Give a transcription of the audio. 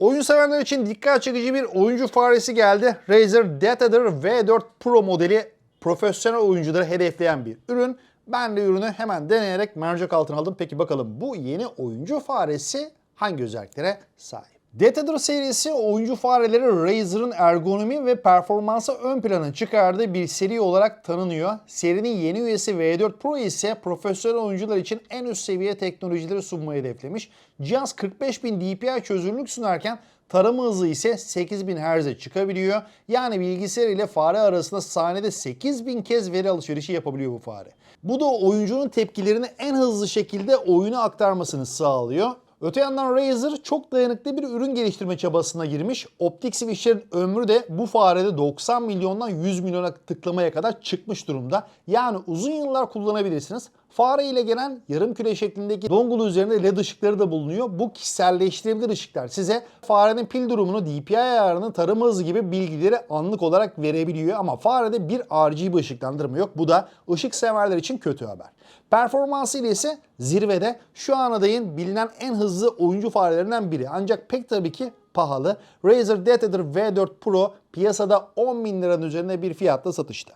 Oyun severler için dikkat çekici bir oyuncu faresi geldi. Razer Death Adder V4 Pro modeli profesyonel oyuncuları hedefleyen bir ürün. Ben de ürünü hemen deneyerek mercek altına aldım. Peki bakalım bu yeni oyuncu faresi hangi özelliklere sahip? Death Adder serisi oyuncu fareleri Razer'ın ergonomi ve performansı ön plana çıkardığı bir seri olarak tanınıyor. Serinin yeni üyesi V4 Pro ise profesyonel oyuncular için en üst seviye teknolojileri sunmayı hedeflemiş. Cihaz 45000 DPI çözünürlük sunarken tarama hızı ise 8000 Hz'e çıkabiliyor. Yani bilgisayar ile fare arasında saniyede 8000 kez veri alışverişi yapabiliyor bu fare. Bu da oyuncunun tepkilerini en hızlı şekilde oyuna aktarmasını sağlıyor. Öte yandan Razer çok dayanıklı bir ürün geliştirme çabasına girmiş. Optik switchlerin ömrü de bu farede 90 milyondan 100 milyona tıklamaya kadar çıkmış durumda. Yani uzun yıllar kullanabilirsiniz. Fare ile gelen yarım küre şeklindeki dongle üzerinde led ışıkları da bulunuyor. Bu kişiselleştirilebilir ışıklar size farenin pil durumunu, DPI ayarını, tarama hızı gibi bilgileri anlık olarak verebiliyor. Ama farede bir RGB ışıklandırma yok. Bu da ışık severler için kötü haber. Performansı ile ise zirvede şu ana adayın bilinen en hızlı oyuncu farelerinden biri. Ancak pek tabii ki pahalı. Razer Death Adder V4 Pro piyasada 10 bin liranın üzerinde bir fiyatla satışta.